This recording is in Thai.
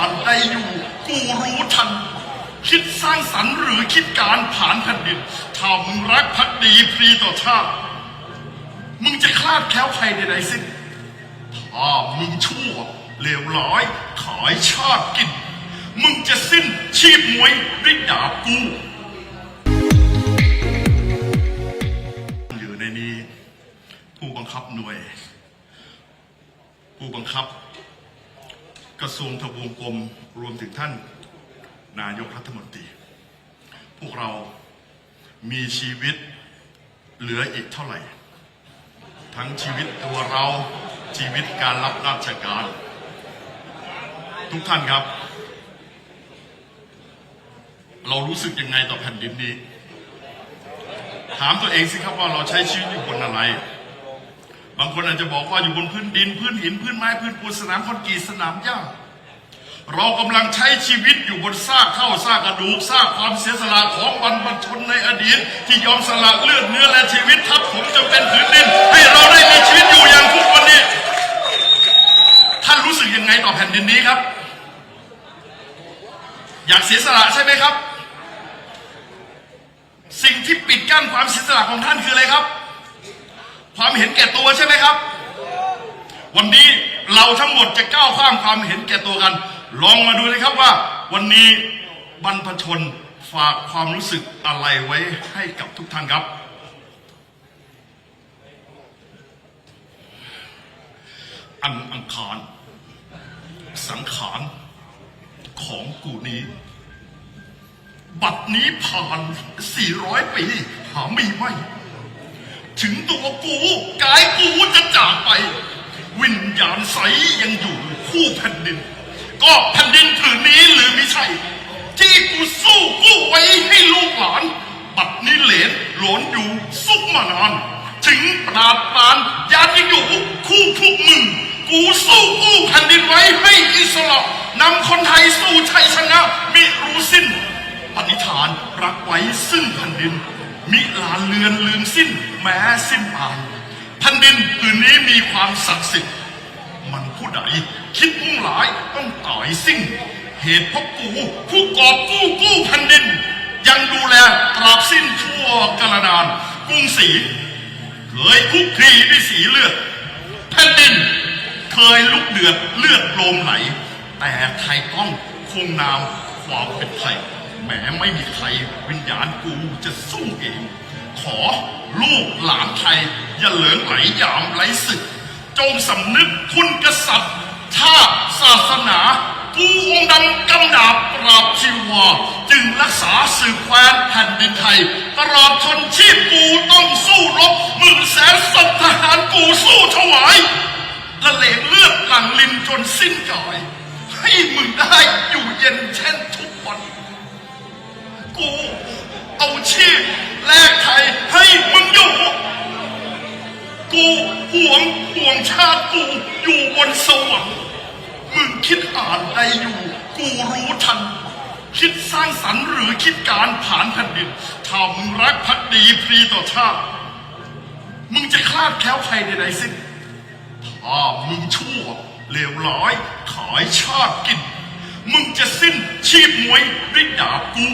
านใดอยู่ กูรู้ทัน คิดสร้างสรรค์หรือคิดการผ่านแผ่นดิน ถ้ามึงรักพักดีพรีต่อชาติ มึงจะคลาดแคล้วใครใดๆสิ้น ถ้ามึงชั่วเลวร้ายขายชาติกิน มึงจะสิ้นชีพมวยด้วยดาบกู อยู่ในนี้ผู้บังคับหน่วย ผู้บังคับ กระทรวงทบวงกรมรวมถึงท่านนายกรัฐมนตรี พวกเรามีชีวิตเหลืออีกเท่าไหร่ ทั้งชีวิตตัวเราชีวิตการรับราชการ ทุกท่านครับ เรารู้สึกยังไงต่อแผ่นดินนี้ ถามตัวเองสิครับว่าเราใช้ชีวิตอยู่บนอะไร บางคนอาจจะบอกว่าอยู่บนพื้นดิน พื้นหิน พื้นไม้ พื้นปูนสนามคอนกรีตสนามหญ้า เรากำลังใช้ชีวิตอยู่บนซากเท่าซากกระดูกซากความเสียสละของบรรพชนในอดีต ที่ยอมสละเลือดเนื้อและชีวิตทับผมจนเป็นผืนดิน ให้เราได้มีชีวิตอยู่อย่างทุกวันนี้ ท่านรู้สึกยังไงต่อแผ่นดินนี้ครับ อยากเสียสละใช่ไหมครับ สิ่งที่ปิดกั้นความเสียสละของท่านคืออะไรครับ ความเห็นแก่ตัวใช่ไหมครับ วันนี้เราทั้งหมดจะก้าวข้ามความเห็นแก่ตัวกัน ลองมาดูนะครับว่า วันนี้บรรพชนฝากความรู้สึกอะไรไว้ให้กับทุกท่านครับ อันอังคาร สังขารของกูนี้ บัดนี้ผ่าน 400 ปี หาไม่ไหม ถึงตัวกูกายกูจะจากไป วิญญาณใสยังอยู่คู่แผ่นดิน ก็แผ่นดินผืนนี้หรือไม่ใช่ ที่กูสู้กู้ไว้ให้ลูกหลาน บัดนี้เหลนหลนอยู่สุกมานาน ถึงปราดปรานยานยังอยู่คู่พวกมึง กูสู้กู้แผ่นดินไว้ให้อิสระนำคนไทยสู่ชัยชนะมิรู้สิ้นปณิธานรักไว้ซึ่งแผ่นดิน มิลาเลือนลืมสิ้น แม้สิ้นปานแผ่นดินผืนนี้มีความศักดิ์สิทธิ์มันผู้ใดคิดมุ่งหลายต้องตายสิ้นเหตุเพราะกูผู้กอบกู้กู้แผ่นดิน ยังดูแลตราบสิ้นชั่วกาลนานกรุงศรีเคยคุกคีด้วยสีเลือดแผ่นดินเคยลุกเดือดเลือดโลมไหล แต่ไทยต้องคงนามความเป็นไทยแม้ไม่มีใครวิญญาณกูจะสู้เอง อลูกหลานไทย อย่าเหลิงไหลยามไหลศึก จงสำนึกคุณกษัตริย์ชาติศาสนากูองค์ดำกำดาบปราบชีวาจึงรักษาสืบแคว้นแผ่นดินไทย ตลอดชนชีพกูต้องสู้รบหมื่นแสนศพทหารกูสู้ถวายละเลงเลือดหลั่งลินจนสิ้นกาย ให้มึงได้อยู่เย็นเช่นทุกวัน กูเอาชีพแลก ห่วงห่วงชาติกูอยู่บนสวรรค์มึงคิดอ่านใดอยู่ กูรู้ทัน คิดสร้างสรรค์หรือคิดการผ่านแผ่นดินถ้ามึงรักพักดีพรีต่อชาติ มึงจะคลาดแคล้วใครใดๆสิ้นถ้ามึงชั่วเลวร้ายขายชาติกิน มึงจะสิ้นชีพมวยด้วยดาบกู